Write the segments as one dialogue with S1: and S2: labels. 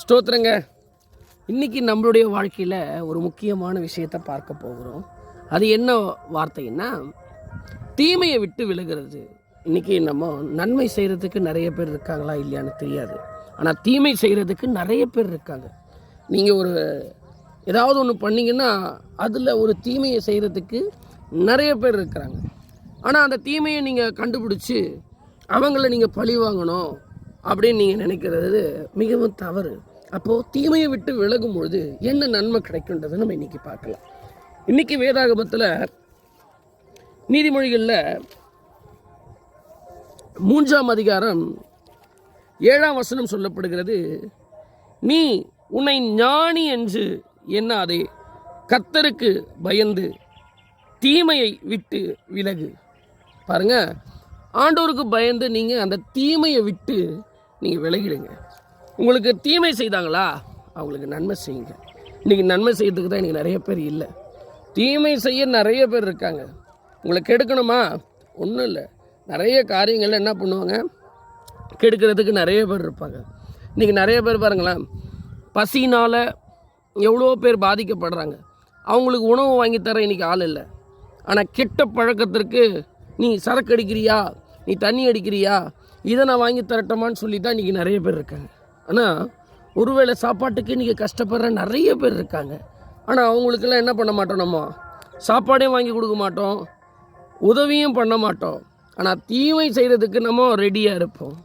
S1: ஸ்தோத்திரங்க. இன்னைக்கு நம்மளுடைய வாழ்க்கையில் ஒரு முக்கியமான விஷயத்தை பார்க்க போகிறோம். அது என்ன வார்த்தைன்னா தீமையை விட்டு விலகிறது. இன்றைக்கி நம்ம நன்மை செய்கிறதுக்கு நிறைய பேர் இருக்காங்களா இல்லையான்னு தெரியாது. ஆனால் தீமை செய்கிறதுக்கு நிறைய பேர் இருக்காங்க. நீங்கள் ஒரு ஏதாவது ஒன்று பண்ணீங்கன்னா அதில் ஒரு தீமையை செய்கிறதுக்கு நிறைய பேர் இருக்கிறாங்க. ஆனால் அந்த தீமையை நீங்கள் கண்டுபிடிச்சி அவங்கள நீங்கள் பழி வாங்கணும். அப்படின்னு நீங்கள் நினைக்கிறது மிகவும் தவறு. அப்போது தீமையை விட்டு விலகும் பொழுது என்ன நன்மை கிடைக்குன்றதை நம்ம இன்னைக்கு பார்க்கலாம். இன்னைக்கு வேதாகமத்தில் நீதிமொழிகளில் மூன்றாம் அதிகாரம் ஏழாம் வசனம் சொல்லப்படுகிறது நீ உன்னை ஞானி என்று எண்ணாதே. கத்தருக்கு பயந்து தீமையை விட்டு விலகு. பாருங்க ஆண்டோருக்கு பயந்து நீங்கள் அந்த தீமையை விட்டு நீங்கள் விலகிடுங்க. உங்களுக்கு தீமை செய்தாங்களா? அவங்களுக்கு நன்மை செய்யுங்க. இன்றைக்கி நன்மை செய்யறதுக்கு தான் இன்றைக்கி நிறைய பேர் இல்லை. தீமை செய்ய நிறைய பேர் இருக்காங்க. உங்களை கெடுக்கணுமா? ஒன்றும் இல்லை. நிறைய காரியங்களில் என்ன பண்ணுவாங்க? கெடுக்கிறதுக்கு நிறைய பேர் இருப்பாங்க. இன்றைக்கி நிறைய பேர் பாருங்களேன் பசினால் எவ்வளோ பேர் பாதிக்கப்படுறாங்க. அவங்களுக்கு உணவு வாங்கி தர இன்றைக்கி ஆள் இல்லை. ஆனால் கெட்ட பழக்கத்திற்கு நீ சரக்கு அடிக்கிறியா? நீ தண்ணி அடிக்கிறியா? இதை நான் வாங்கி தரட்டமான்னு சொல்லி தான் இன்றைக்கி நிறைய பேர் இருக்காங்க. ஆனால் ஒருவேளை சாப்பாட்டுக்கு இன்றைக்கி கஷ்டப்படுற நிறைய பேர் இருக்காங்க. ஆனால் அவங்களுக்கெல்லாம் என்ன பண்ண மாட்டோம் நம்ம? சாப்பாடையும் வாங்கி கொடுக்க மாட்டோம். உதவியும் பண்ண மாட்டோம். ஆனால் தீமை செய்கிறதுக்கு நம்ம ரெடியாக இருப்போம்.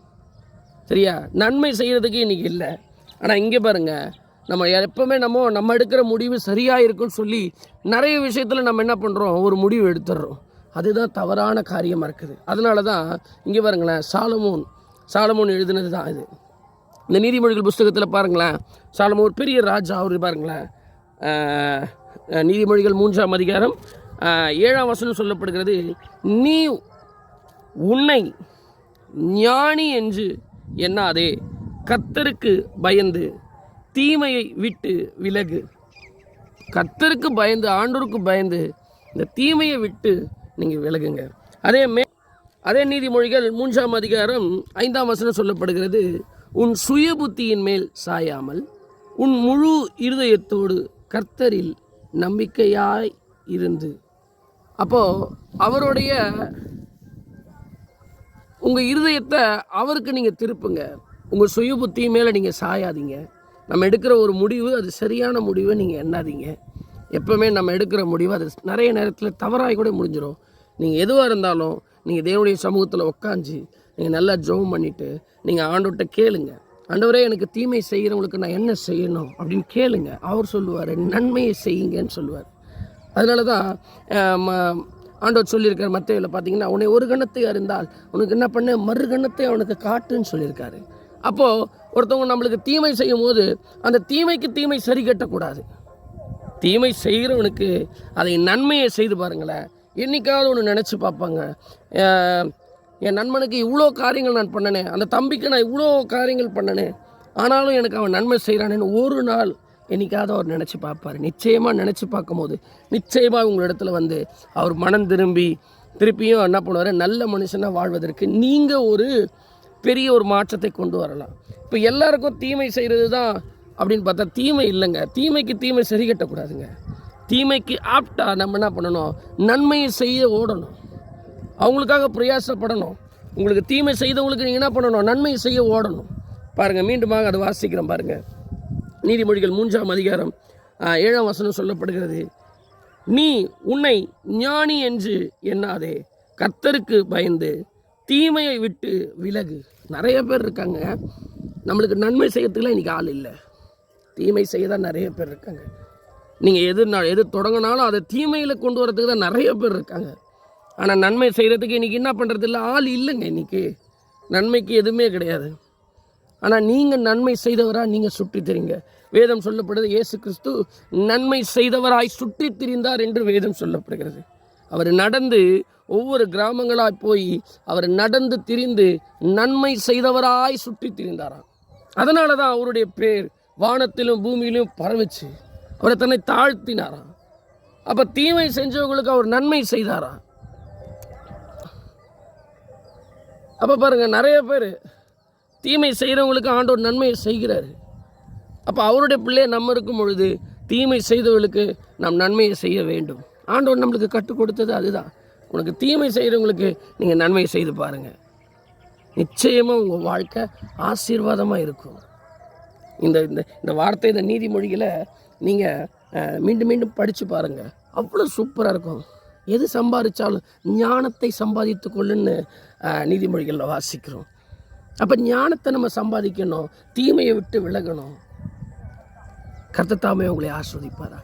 S1: சரியா? நன்மை செய்கிறதுக்கு இன்றைக்கி இல்லை. ஆனால் இங்கே பாருங்க. நம்ம எப்போவுமே நம்ம நம்ம எடுக்கிற முடிவு சரியாக இருக்குன்னு சொல்லி நிறைய விஷயத்தில் நம்ம என்ன பண்ணுறோம் ஒரு முடிவு எடுத்துடுறோம். அதுதான் தவறான காரியமாக இருக்குது அதனால தான் இங்கே பாருங்களேன் சாலமோன் சாலமோன் எழுதினது தான் இது. இந்த நீதிமொழிகள் புஸ்தகத்தில் பாருங்களேன் சாலமோன் ஒரு பெரிய ராஜா அவர் பாருங்களேன். நீதிமொழிகள் மூன்றாம் அதிகாரம் ஏழாம் வசனம் சொல்லப்படுகிறது நீ உன்னை ஞானி என்று எண்ணாதே. கத்தருக்கு பயந்து தீமையை விட்டு விலகு. கத்தருக்கு பயந்து ஆண்டோருக்கு பயந்து இந்த தீமையை விட்டு நீங்கள் விலகுங்க. அதே மே அதே நீதிமொழிகள் மூன்றாம் அதிகாரம் ஐந்தாம் வசனம் சொல்லப்படுகிறது உன் சுய புத்தியின் மேல் சாயாமல் உன் முழு இருதயத்தோடு கர்த்தரில் நம்பிக்கையாய் இருந்து. அப்போது அவருடைய உங்கள் இருதயத்தை அவருக்கு நீங்கள் திருப்புங்க. உங்கள் சுய புத்தி மேலே நீங்கள் சாயாதீங்க. நம்ம எடுக்கிற ஒரு முடிவு அது சரியான முடிவை நீங்கள் எண்ணாதீங்க. எப்போவுமே நம்ம எடுக்கிற முடிவு அது நிறைய நேரத்தில் தவறாக கூட முடிஞ்சிடும் நீங்கள் எதுவாக இருந்தாலும் நீங்கள் தேவனுடைய சமூகத்தில் உட்காந்து நீங்கள் நல்லா ஜோம் பண்ணிவிட்டு நீங்கள் ஆண்டவர்கிட்ட கேளுங்க. ஆண்டவரே எனக்கு தீமை செய்கிறவங்களுக்கு நான் என்ன செய்யணும் அப்படின்னு கேளுங்க. அவர் சொல்லுவார் நன்மையை செய்யுங்கன்னு சொல்லுவார். அதனால தான் ம- ஆண்டவர் சொல்லியிருக்கார் மத்தையில் பார்த்தீங்கன்னா உன்னை ஒரு கணத்தை அறிந்தால் உனக்கு என்ன பண்ண? மறு கணத்தை அவனுக்கு காட்டுன்னு சொல்லியிருக்காரு. அப்போது ஒருத்தவங்க நம்மளுக்கு தீமை செய்யும் போது அந்த தீமைக்கு தீமை சரி கட்டக்கூடாது. தீமை செய்கிறவனுக்கு அதை நன்மையை செய்து பாருங்களேன். என்னைக்காவது ஒன்று நினச்சி பார்ப்பாங்க. என் நண்பனுக்கு இவ்வளோ காரியங்கள் நான் பண்ணனே அந்த தம்பிக்கு நான் இவ்வளோ காரியங்கள் பண்ணனே ஆனாலும் எனக்கு அவன் நன்மை செய்கிறானேன்னு ஒரு நாள் என்றைக்காவது அவர் நினச்சி பார்ப்பார். நிச்சயமாக நினச்சி பார்க்கும்போது நிச்சயமாக உங்களிடத்துல வந்து அவர் மனம் திரும்பி திருப்பியும் என்ன பண்ணுவார்? நல்ல மனுஷனாக வாழ்வதற்கு நீங்கள் ஒரு பெரிய ஒரு மாற்றத்தை கொண்டு வரலாம். இப்போ எல்லாருக்கும் தீமை செய்கிறது தான் அப்படின்னு பார்த்தா தீமை இல்லைங்க. தீமைக்கு தீமை சரி கட்டக்கூடாதுங்க. தீமைக்கு ஆப்டா நம்ம என்ன பண்ணணும்? நன்மையை செய்ய ஓடணும். அவங்களுக்காக பிரயாசப்படணும். உங்களுக்கு தீமை செய்தவங்களுக்கு நீங்கள் என்ன பண்ணணும்? நன்மையை செய்ய ஓடணும். பாருங்கள் மீண்டுமாக அதை வாசிக்கிறோம் பாருங்கள் நீதிமொழிகள் மூன்றாம் அதிகாரம் ஏழாம் வசனம் சொல்லப்படுகிறது. நீ உன்னை ஞானி என்று எண்ணாதே. கர்த்தருக்கு பயந்து தீமையை விட்டு விலகு. நிறைய பேர் இருக்காங்க. நம்மளுக்கு நன்மை செய்யறதுக்குலாம் இன்றைக்கி ஆள் இல்லை. தீமை செய்ய தான் நிறைய பேர் இருக்காங்க. நீங்கள் எது எது தொடங்கினாலும் அதை தீமையில் கொண்டு வரதுக்கு தான் நிறைய பேர் இருக்காங்க. ஆனால் நன்மை செய்கிறதுக்கு இன்றைக்கி என்ன பண்ணுறது இல்லை ஆள் இல்லைங்க இன்றைக்கி நன்மைக்கு எதுவுமே கிடையாது. ஆனால் நீங்கள் நன்மை செய்தவராக நீங்கள் சுற்றி திரிங்க. வேதம் சொல்லப்படுது இயேசு கிறிஸ்து நன்மை செய்தவராய் சுற்றி திரிந்தார் என்று வேதம் சொல்லப்படுகிறது. அவர் நடந்து ஒவ்வொரு கிராமங்களாய் போய் அவர் நடந்து திரிந்து நன்மை செய்தவராய் சுற்றி திரிந்தாராம். அதனால தான் அவருடைய பேர் வானத்திலும் பூமியிலும் பரவுச்சு. அவரை தன்னை தாழ்த்தினாராம் அப்போ தீமை செஞ்சவங்களுக்கு அவர் நன்மை செய்தாராம் அப்போ பாருங்க நிறைய பேர் தீமை செய்கிறவங்களுக்கு ஆண்டோர் நன்மையை செய்கிறாரு. அப்போ அவருடைய பிள்ளையை நம்ம இருக்கும் பொழுது தீமை செய்தவர்களுக்கு நாம் நன்மையை செய்ய வேண்டும். ஆண்டோர் நம்மளுக்கு கற்றுக் கொடுத்தது அதுதான். உனக்கு தீமை செய்கிறவங்களுக்கு நீங்கள் நன்மையை செய்து பாருங்கள் நிச்சயமாக உங்கள் வாழ்க்கை ஆசீர்வாதமாக இருக்கும். இந்த இந்த இந்த வார்த்தை இந்த நீதிமொழிகளை நீங்கள் மீண்டும் மீண்டும் படித்து பாருங்கள் அவ்வளோ சூப்பராக இருக்கும். எது சம்பாதிச்சாலும் ஞானத்தை சம்பாதித்து கொள்ளுன்னு நீதிமொழிகளில் வாசிக்கிறோம். அப்போ ஞானத்தை நம்ம சம்பாதிக்கணும் தீமையை விட்டு விலகணும். கர்த்தத்தாமே உங்களை ஆஸ்வதிப்பாரா